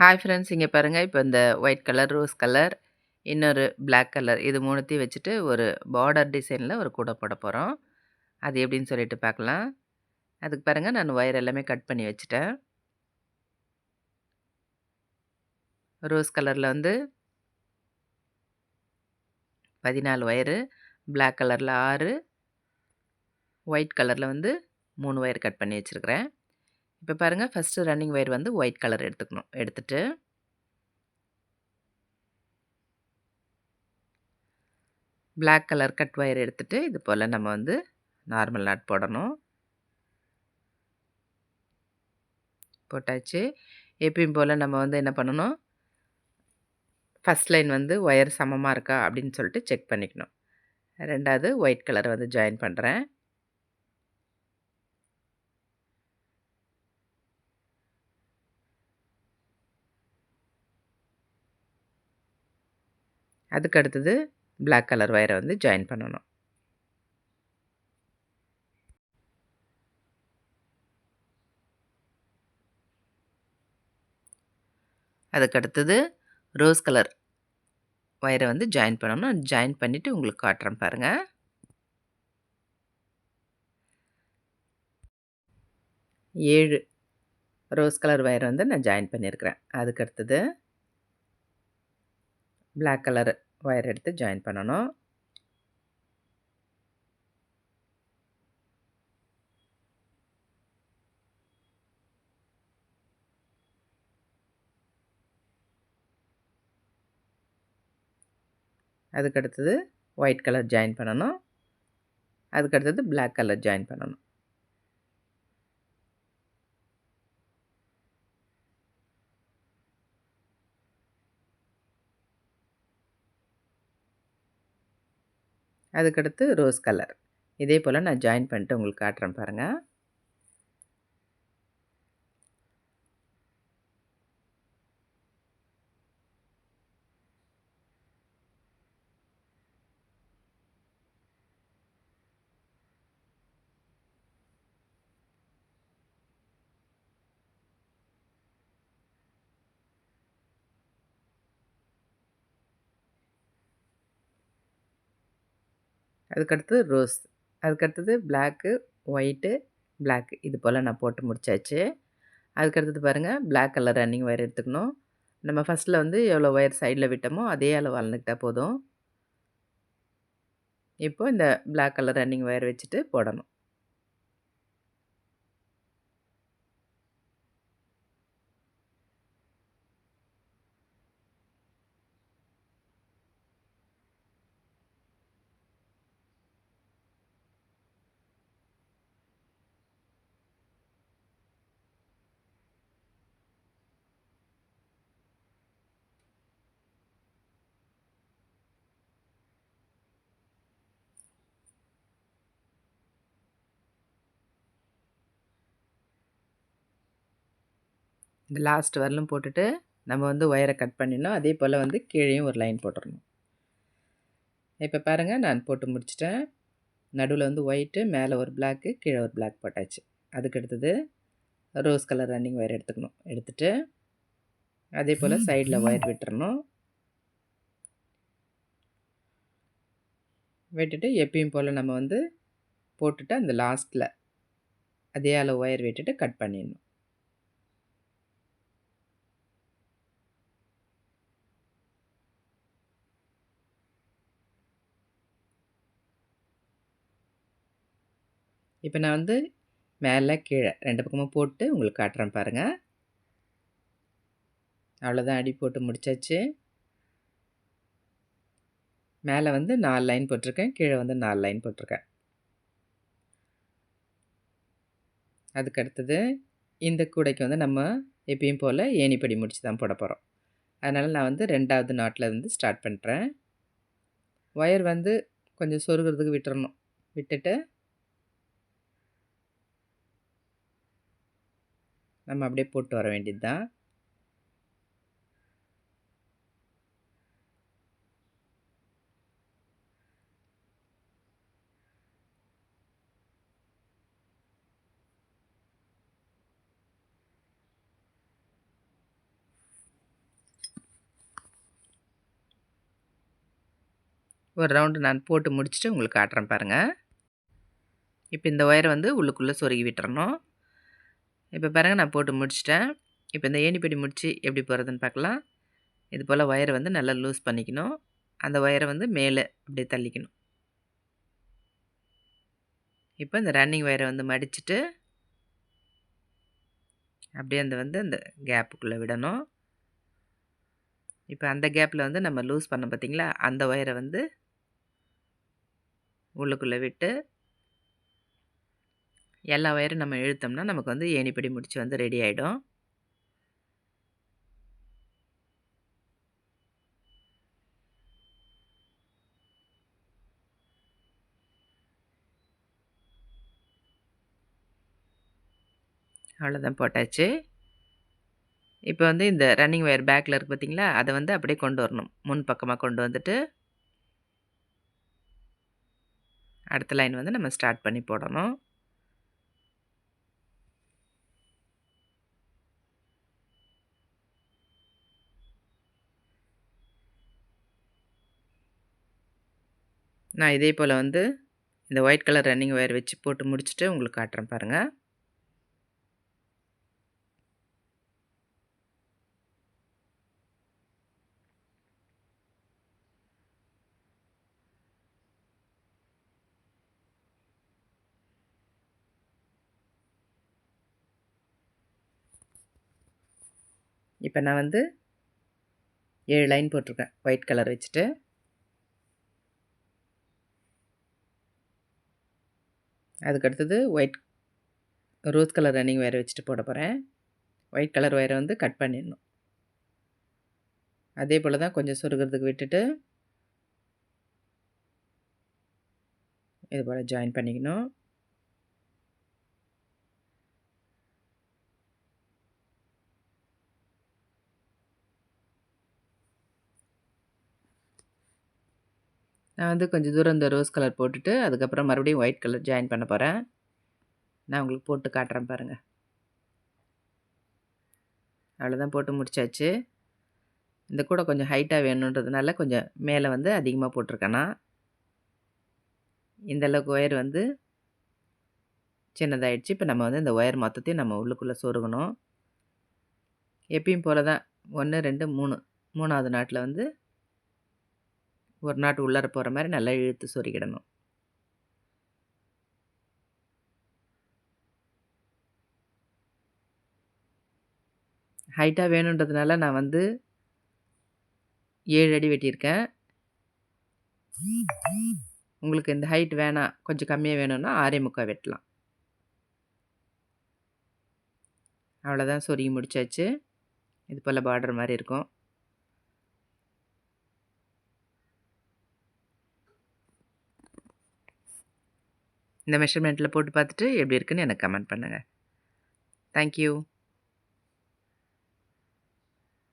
Hi friends இங்கே பாருங்கள் இப்போ இந்த ஒயிட் கலர் ரோஸ் கலர் இன்னொரு பிளாக் கலர் இது மூணுத்தையும் வச்சுட்டு ஒரு பார்டர் டிசைனில் ஒரு கூடை போட போகிறோம் அது எப்படின்னு சொல்லிட்டு பார்க்கலாம் அதுக்கு பாருங்கள் நான் ஒயர் எல்லாமே கட் பண்ணி வச்சுட்டேன். ரோஸ் கலரில் வந்து பதினாலு ஒயரு பிளாக் கலரில் ஆறு ஒயிட் கலரில் வந்து மூணு ஒயர் கட் பண்ணி வச்சுருக்கிறேன். இப்போ பாருங்கள் ஃபஸ்ட்டு ரன்னிங் ஒயர் வந்து ஒயிட் கலர் எடுத்துக்கணும். எடுத்துட்டு பிளாக் கலர் கட் ஒயர் எடுத்துகிட்டு இது போல் நம்ம வந்து நார்மல் நாட் போடணும். போட்டாச்சு. எப்பயும் போல் நம்ம வந்து என்ன பண்ணணும்? ஃபஸ்ட் லைன் வந்து ஒயர் சமமாக இருக்கா அப்படின்னு சொல்லிட்டு செக் பண்ணிக்கணும். ரெண்டாவது ஒயிட் கலர் வந்து ஜாயின் பண்ணுறேன் அதுக்கு அடுத்தது பிளாக் கலர் ஒயரை வந்து ஜாயின் பண்ணணும். அதுக்கு அடுத்தது ரோஸ் கலர் ஒயரை வந்து ஜாயின் பண்ணணும் ஜாயின் பண்ணிவிட்டு உங்களுக்கு காட்டுறேன் பாருங்கள் ஏழு ரோஸ் கலர் ஒயரை வந்து நான் ஜாயின் பண்ணியிருக்கிறேன் அதுக்கு அடுத்தது பிளாக் கலர் ஒயர் எடுத்து ஜாயின் பண்ணணும். அதுக்கடுத்தது ஒயிட் கலர் ஜாயின் பண்ணணும். அதுக்கடுத்தது பிளாக் கலர் ஜாயின் பண்ணணும். அதுக்கடுத்து ரோஸ் கலர் இதே போல் நான் ஜாயின் பண்ணிட்டு உங்களுக்கு காட்டுறேன் பாருங்கள் அதுக்கடுத்து ரோஸ். அதுக்கடுத்தது பிளாக்கு ஒயிட்டு பிளாக் இது போல் நான் போட்டு முடித்தாச்சு அதுக்கடுத்தது பாருங்கள் பிளாக் கலர் ரன்னிங் ஒயர் எடுத்துக்கணும். நம்ம ஃபஸ்ட்டில் வந்து எவ்வளோ ஒயர் சைடில் விட்டோமோ அதே அளவு வளர்ந்துக்கிட்டால் போதும். இப்போது இந்த பிளாக் கலர் ரன்னிங் ஒயர் வச்சுட்டு போடணும். இந்த லாஸ்ட் வரலும் போட்டுட்டு நம்ம வந்து ஒயரை கட் பண்ணிடணும். அதே போல் வந்து கீழேயும் ஒரு லைன் போட்டுடணும். இப்போ பாருங்கள் நான் போட்டு முடிச்சிட்டேன். நடுவில் வந்து ஒயிட்டு மேலே ஒரு பிளாக்கு கீழே ஒரு பிளாக் போட்டாச்சு. அதுக்கு அடுத்தது ரோஸ் கலர் ரன்னிங் ஒயர் எடுத்துக்கணும். எடுத்துகிட்டு அதே போல் சைடில் ஒயர் விட்டுறணும். விட்டுட்டு எப்பயும் போல் நம்ம வந்து போட்டுட்டு அந்த லாஸ்ட்டில் அதே அளவு ஒயர் விட்டுட்டு கட் பண்ணிடணும். இப்போ நான் வந்து மேலே கீழே ரெண்டு பக்கமும் போட்டு உங்களுக்கு காட்டுறேன் பாருங்கள் அவ்வளோதான் அடி போட்டு முடிச்சாச்சு. மேலே வந்து நாலு லைன் போட்டிருக்கேன் கீழே வந்து நாலு லைன் போட்டிருக்கேன். அதுக்கு அடுத்தது இந்த கூடைக்கு வந்து நம்ம எப்பயும் போல் ஏணிப்படி முடித்து தான் போட போகிறோம் அதனால் நான் வந்து ரெண்டாவது நாட்டில் வந்து ஸ்டார்ட் பண்ணுறேன் ஒயர் வந்து கொஞ்சம் சொருகிறதுக்கு விட்டுறணும். விட்டுட்டு நம்ம அப்படியே போட்டு வர வேண்டியது தான் ஒரு ரவுண்டு நான் போட்டு முடிச்சுட்டு உங்களுக்கு காட்டுறேன் பாருங்கள் இப்போ இந்த ஒயரை வந்து உள்ளுக்குள்ளே சொருகி விட்டுறணும். இப்போ பாருங்கள் நான் போட்டு முடிச்சிட்டேன். இப்போ இந்த ஏணிப்படி முடித்து எப்படி போகிறதுன்னு பார்க்கலாம் இது போல் ஒயரை வந்து நல்லா லூஸ் பண்ணிக்கணும். அந்த ஒயரை வந்து மேலே அப்படியே தள்ளிக்கணும். இப்போ இந்த ரன்னிங் ஒயரை வந்து மடிச்சுட்டு அப்படியே அந்த வந்து அந்த கேப்புக்குள்ளே விடணும். இப்போ அந்த கேப்பில் வந்து நம்ம லூஸ் பண்ண பார்த்திங்களா அந்த ஒயரை வந்து உள்ளுக்குள்ளே விட்டு எல்லா ஒயரும் நம்ம இழுத்தோம்னா நமக்கு வந்து ஏணிப்படி முடிச்சு வந்து ரெடி ஆகிடும் அவ்வளோதான் போட்டாச்சு. இப்போ வந்து இந்த ரன்னிங் ஒயர் பேக்கில் இருக்குது பார்த்தீங்களா அதை வந்து அப்படியே கொண்டு வரணும். முன் பக்கமாக கொண்டு வந்துட்டு அடுத்த லைன் வந்து நம்ம ஸ்டார்ட் பண்ணி போடணும். நான் இதே போல் வந்து இந்த ஒயிட் கலர் ரன்னிங் ஒயர் வச்சு போட்டு முடிச்சுட்டு உங்களுக்கு காட்டுறேன் பாருங்கள் இப்போ நான் வந்து ஏழு லைன் போட்டிருக்கேன் ஒயிட் கலர் வச்சுட்டு. அதுக்கடுத்தது ஒயிட் ரோஸ் கலர் ரன்னிங் ஒயரை வச்சுட்டு போட போகிறேன் ஒயிட் கலர் ஒயரை வந்து கட் பண்ணிடணும். அதே போல் தான் கொஞ்சம் சொருகிறதுக்கு விட்டுட்டு இது போல் ஜாயின் பண்ணிக்கணும். நான் வந்து கொஞ்சம் தூரம் இந்த ரோஸ் கலர் போட்டுட்டு அதுக்கப்புறம் மறுபடியும் ஒயிட் கலர் ஜாயின் பண்ண போகிறேன் நான் உங்களுக்கு போட்டு காட்டுறேன் பாருங்கள் அவ்வளோதான் போட்டு முடிச்சாச்சு. இந்த கூட கொஞ்சம் ஹைட்டாக வேணுன்றதுனால கொஞ்சம் மேலே வந்து அதிகமாக போட்டிருக்கேன்னா இந்தளவுக்கு ஒயர் வந்து சின்னதாகிடுச்சு இப்போ நம்ம வந்து இந்த ஒயர் மொத்தத்தையும் நம்ம உள்ளுக்குள்ளே சொருகணும். எப்பயும் போல் தான் ஒன்று ரெண்டு மூணு மூணாவது நாட்டில் வந்து ஒரு நாட்டு உள்ளார போகிற மாதிரி நல்லா இழுத்து சொருகிடணும். ஹைட்டாக வேணுன்றதுனால நான் வந்து ஏழு அடி வெட்டியிருக்கேன். உங்களுக்கு இந்த ஹைட் வேணாம் கொஞ்சம் கம்மியாக வேணும்னா ஆறே முக்கால் வெட்டலாம். அவ்வளோதான் சொருகி முடிச்சாச்சு. இது போல் பார்டர் மாதிரி இருக்கும். இந்த மெஷர்மெண்ட்டில் போட்டு பார்த்துட்டு எப்படி இருக்குன்னு எனக்கு கமெண்ட் பண்ணுங்கள் தேங்க்யூ